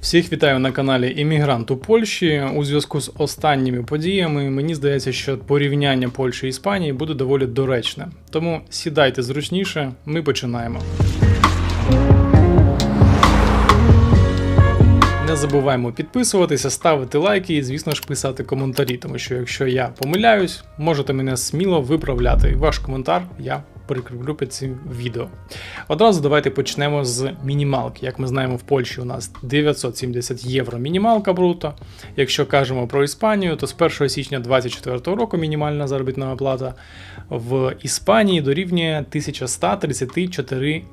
Всіх вітаю на каналі Іммігрант у Польщі. У зв'язку з останніми подіями мені здається, що порівняння Польщі і Іспанії буде доволі доречне. Тому сідайте зручніше, ми починаємо. Не забуваємо підписуватися, ставити лайки і, звісно ж, писати коментарі, тому що якщо я помиляюсь, можете мене сміло виправляти. Ваш коментар я прикріплю під цим відео. Одразу давайте почнемо з мінімалки. Як ми знаємо, в Польщі у нас 970 євро мінімалка бруто. Якщо кажемо про Іспанію, то з 1 січня 2024 року мінімальна заробітна плата в Іспанії дорівнює 1134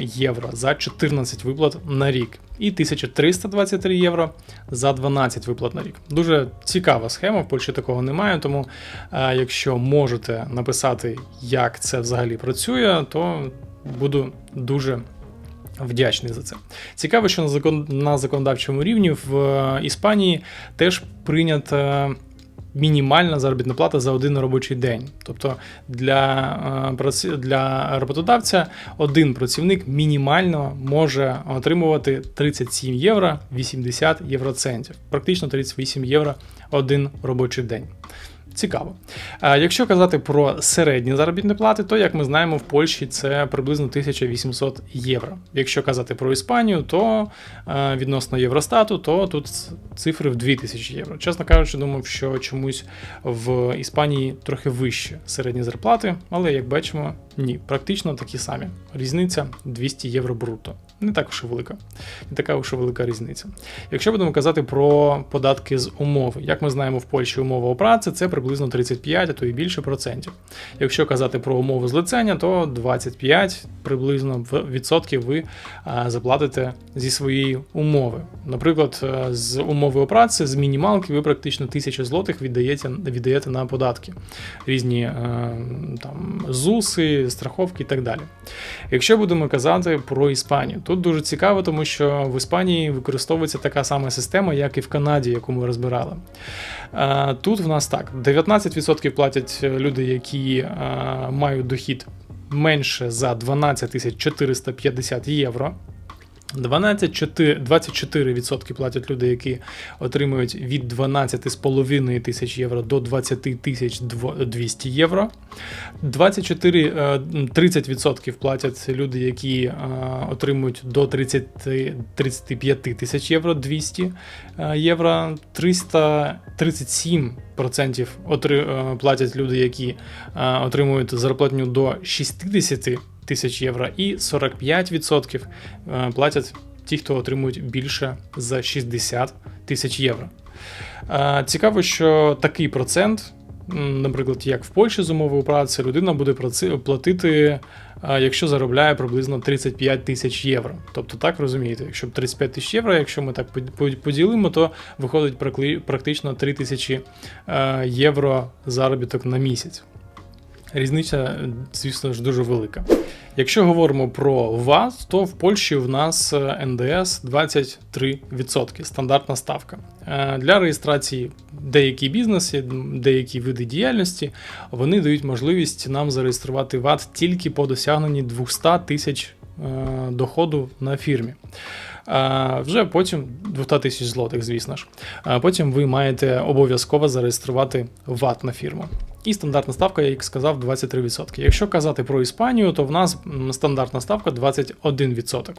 євро за 14 виплат на рік. І 1323 євро за 12 виплат на рік. Дуже цікава схема, в Польщі такого немає, тому е, якщо можете написати, як це взагалі працює, то буду дуже вдячний за це. Цікаво, що на закон на законодавчому рівні в е, Іспанії теж прийнята мінімальна заробітна плата за один робочий день. Тобто для, е, для роботодавця один працівник мінімально може отримувати 37 євро 80 євроцентів, практично 38 євро один робочий день. Цікаво. Якщо казати про середні заробітні плати, то як ми знаємо, в Польщі це приблизно 1800 євро. Якщо казати про Іспанію, то е, відносно Євростату, то тут цифри в 2000 євро. Чесно кажучи, думав, що чомусь в Іспанії трохи вище середні зарплати, але як бачимо, ні, практично такі самі. Різниця 200 євро бруто. Не так уж і велика, не така уж і велика різниця. Якщо будемо казати про податки з умови, як ми знаємо, в Польщі умова о праці це приблизно 35, а то і більше процентів. Якщо казати про умови злицення, то 25 приблизно відсотків ви заплатите зі своєї умови. Наприклад, е, з умови о праці, з мінімалки, ви практично 1000 злотих віддаєте, віддаєте на податки, різні е, там ЗУСи, страховки і так далі. Якщо будемо казати про Іспанію, тут дуже цікаво, тому що в Іспанії використовується така сама система, як і в Канаді, яку ми розбирали. Е, Тут в нас так: 19% платять люди, які е, мають дохід менше за 12 450 євро. 12, 24% платять люди, які отримують від 12,5 тисяч євро до 20 тисяч 200 євро. 24, е, 30% платять люди, які е, отримують до 30, 35 тисяч євро 200 е, євро. 337% отри- е, платять люди, які е, отримують зарплатню до 60 тисяч євро, і 45% е, платять ті, хто отримують більше за 60 тисяч євро. Е, Цікаво, що такий процент, наприклад, як в Польщі з умовою праці, людина буде платити, е, якщо заробляє приблизно 35 тисяч євро. Тобто, так розумієте, якщо 35 тисяч євро, якщо ми так под- под- поділимо, то виходить практично 3 тисячі євро заробіток на місяць. Різниця, звісно ж, дуже велика. Якщо говоримо про ВАЗ, то в Польщі в нас е, НДС 23%, стандартна ставка. Е, Для реєстрації деякі бізнеси, деякі види діяльності, вони дають можливість нам зареєструвати ВАТ тільки по досягненні 200 тисяч е, доходу на фірмі. Вже потім 200 тисяч злотих, звісно ж. Потім ви маєте обов'язково зареєструвати ВАТ на фірму. І стандартна ставка, я як сказав, 23%. Якщо казати про Іспанію, то в нас стандартна ставка 21%.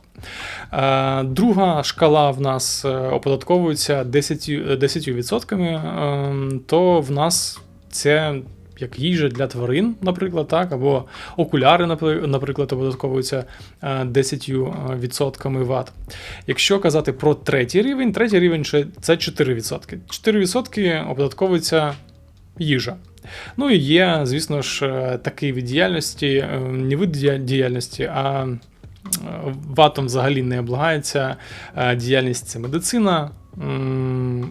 Е, Друга шкала в нас е, оподатковується 10%, 10%, е, то в нас це як їжа для тварин, наприклад, так, або окуляри, наприклад, оподатковуються е, 10% ВАТ. Якщо казати про третій рівень, третій рівень це 4%. 4% оподатковується їжа. Ну і є, звісно ж, е, такий вид діяльності, е, не вид діяльності, а е, ватом взагалі не облагається діяльність це медицина,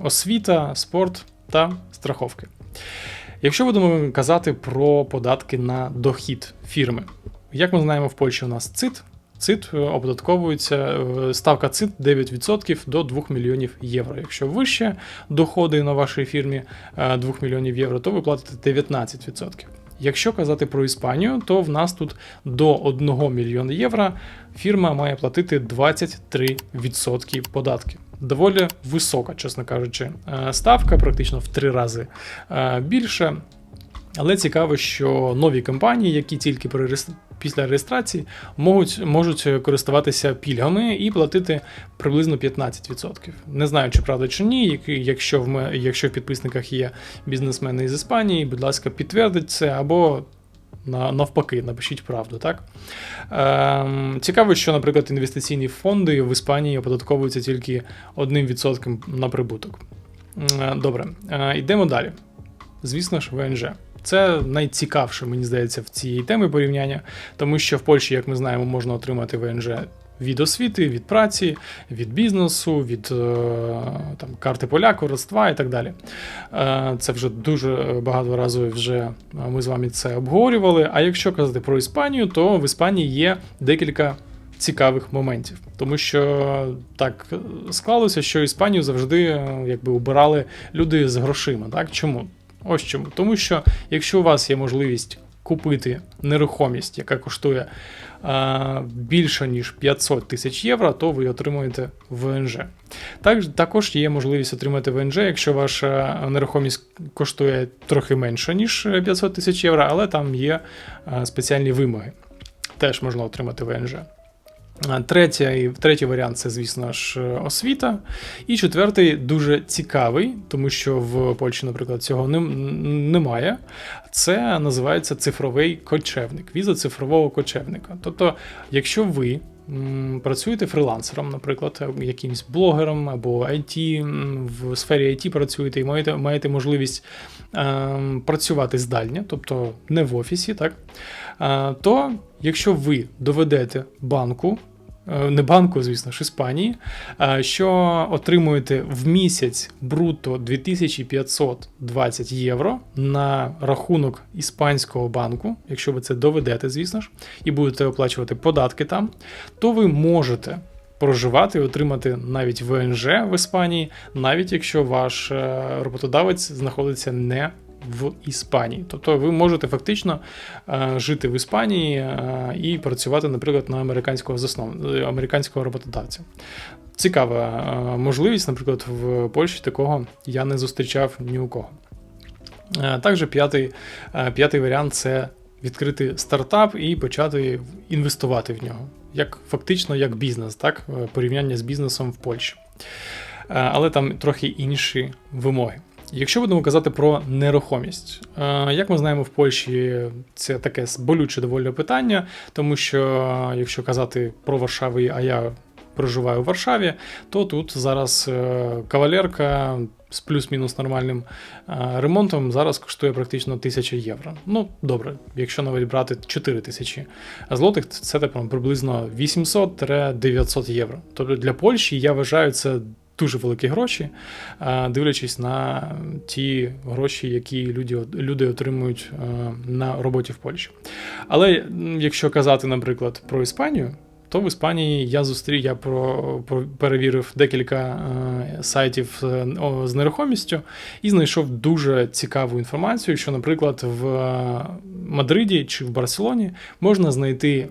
освіта, спорт та страховки. Якщо будемо казати про податки на дохід фірми, як ми знаємо, в Польщі у нас ЦИТ. ЦИТ е, оподатковується, е, ставка ЦИТ 9% до 2 мільйонів євро. Якщо вище доходи на вашій фірмі е, 2 мільйонів євро, то ви платите 19%. Якщо казати про Іспанію, то в нас тут до 1 мільйона євро фірма має платити 23% податків. доволі висока, чесно кажучи, е, ставка, практично в три рази е, більше. Але цікаво, що нові компанії, які тільки після реєстрації можуть, можуть користуватися пільгами і платити приблизно 15%. Не знаю, чи правда чи ні. Якщо в, якщо в підписниках є бізнесмени із Іспанії, будь ласка, підтвердіть це або навпаки, напишіть правду, так? Ем, цікаво, що, наприклад, інвестиційні фонди в Іспанії оподатковуються тільки 1% на прибуток. Добре, е, йдемо далі. Звісно ж, ВНЖ. Це найцікавше, мені здається, в цій темі порівняння, тому що в Польщі, як ми знаємо, можна отримати ВНЖ від освіти, від праці, від бізнесу, від е, там, карти поляку, родства і так далі. Е, Це вже дуже багато разів вже ми з вами це обговорювали. А якщо казати про Іспанію, то в Іспанії є декілька цікавих моментів, тому що так склалося, що Іспанію завжди е, якби обирали люди з грошима. Так чому? Ось чому. Тому що якщо у вас є можливість купити нерухомість, яка коштує е, більше ніж 500 тисяч євро, то ви отримуєте ВНЖ. Так, також є можливість отримати ВНЖ, якщо ваша нерухомість коштує трохи менше, ніж 500 тисяч євро, але там є е, спеціальні вимоги. Теж можна отримати ВНЖ. А Третє, третій варіант це, звісно ж, освіта. І четвертий дуже цікавий, тому що в Польщі, наприклад, цього не, немає. Це називається цифровий кочевник, віза цифрового кочевника. Тобто, якщо ви працюєте фрилансером, наприклад, якимсь блогером або IT, в сфері IT працюєте і маєте, маєте можливість е, працювати здальня, тобто не в офісі, так? Е, то якщо ви доведете банку, не банку, звісно ж, Іспанії, е, що отримуєте в місяць бруто 2520 євро на рахунок іспанського банку, якщо ви це доведете, звісно ж, і будете оплачувати податки там, то ви можете. Проживати і отримати навіть ВНЖ в Іспанії, навіть якщо ваш е, роботодавець знаходиться не в Іспанії. Тобто ви можете фактично е, жити в Іспанії е, і працювати, наприклад, на американського заснов... е, американського роботодавця. Цікава е, можливість, наприклад, в Польщі такого я не зустрічав ні у кого. Також п'ятий, п'ятий варіант це відкрити стартап і почати інвестувати в нього. Як фактично як бізнес, так? Порівняння з бізнесом в Польщі. Але там трохи інші вимоги. Якщо будемо казати про нерухомість, е, як ми знаємо, в Польщі це таке болюче доволі питання, тому що е, якщо казати про Варшаву, а я проживаю в Варшаві, то тут зараз е, кавалерка з плюс-мінус нормальним ремонтом зараз коштує практично 1000 євро. Ну, добре, якщо навіть брати 4 тисячі злотих, це типу, приблизно 800-900 євро. Тобто для Польщі я вважаю це дуже великі гроші, е, дивлячись на ті гроші, які люди, люди отримують е, на роботі в Польщі. Але якщо казати, наприклад, про Іспанію, то в Іспанії я зустрів, я про, про перевірив декілька е, сайтів е, з нерухомістю і знайшов дуже цікаву інформацію, що, наприклад, в е, Мадриді чи в Барселоні можна знайти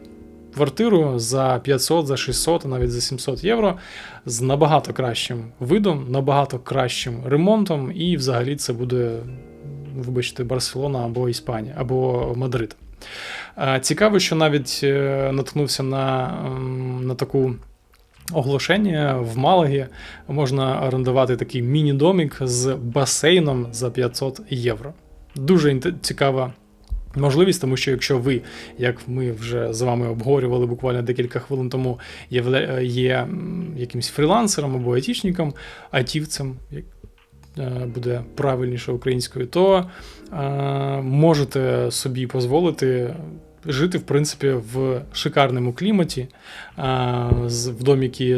квартиру за 500, за 600, а навіть за 700 євро з набагато кращим видом, набагато кращим ремонтом, і взагалі це буде, вибачте, Барселона або Іспанія, або Мадрид. Цікаво, що навіть е, наткнувся на, на таку. Оголошення в Малагі можна орендувати такий міні-домік з басейном за 500 євро. Дуже цікава можливість, тому що якщо ви, як ми вже з вами обговорювали буквально декілька хвилин тому, явля- є м, якимсь фрілансером або айтішником, айтівцем, як е, буде правильніше українською, то е, можете собі дозволити жити, в принципі, в шикарному кліматі, е, з- в доміки,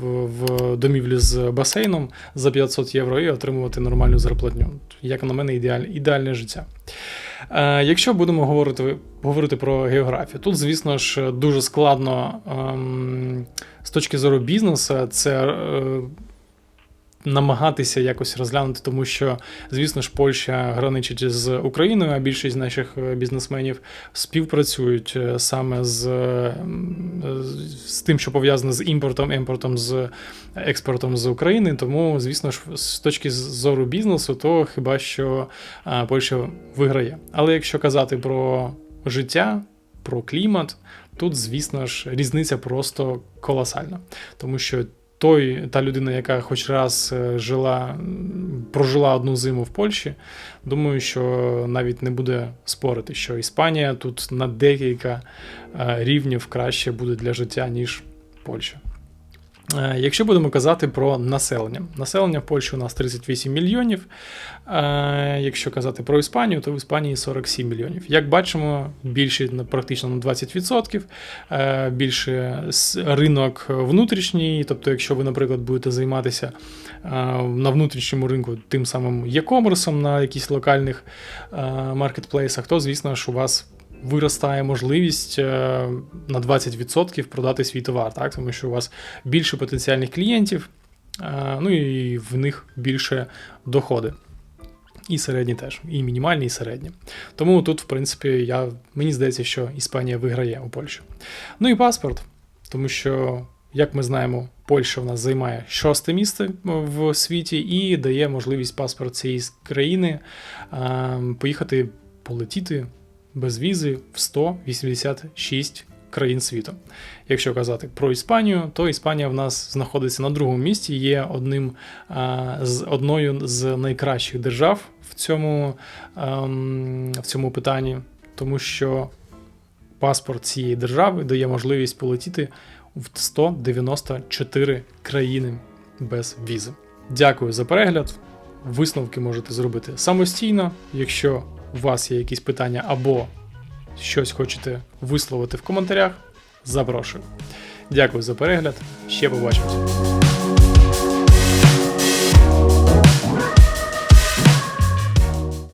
в, в домівлі з басейном за 500 євро і отримувати нормальну зарплатню. Як на мене, ідеаль, ідеальне життя. Е, Якщо будемо говорити, говорити про географію, тут, звісно ж, дуже складно ем, з точки зору бізнесу, це е, намагатися якось розглянути, тому що, звісно ж, Польща граничить з Україною, а більшість наших е, бізнесменів співпрацюють е, саме з, е, з тим, що пов'язане з імпортом, імпортом з експортом з України. Тому, звісно ж, з точки зору бізнесу, то хіба що Польща виграє. Але якщо казати про життя, про клімат, тут, звісно ж, різниця просто колосальна, тому що. Той, та людина, яка хоч раз е, жила, прожила одну зиму в Польщі, думаю, що навіть не буде спорити, що Іспанія тут на декілька е, рівнів краще буде для життя, ніж Польща. Е, Якщо будемо казати про населення, населення в Польщі у нас 38 мільйонів. Е, Якщо казати про Іспанію, то в Іспанії 47 мільйонів. Як бачимо, більше практично на 20%, е, більше ринок внутрішній. Тобто, якщо ви, наприклад, будете займатися на внутрішньому ринку тим самим e-commerce на якихось локальних маркетплейсах, то звісно ж у вас виростає можливість е, на 20% продати свій товар, так? тому що у вас більше потенціальних клієнтів, е, ну і в них більше доходи. І середні теж, і мінімальні, і середні. Тому тут, в принципі, я, мені здається, що Іспанія виграє у Польщі. Ну і паспорт, тому що, як ми знаємо, Польща в нас займає шосте місце в світі і дає можливість паспорт цієї країни е, поїхати полетіти без візи в 186 країн світу. Якщо казати про Іспанію, то Іспанія в нас знаходиться на другому місці, є одним з одною з найкращих держав в цьому, ем, в цьому питанні, тому що паспорт цієї держави дає можливість полетіти в 194 країни без візи. Дякую за перегляд. Висновки можете зробити самостійно. Якщо у вас є якісь питання або щось хочете висловити в коментарях, запрошую. Дякую за перегляд. Ще побачимось.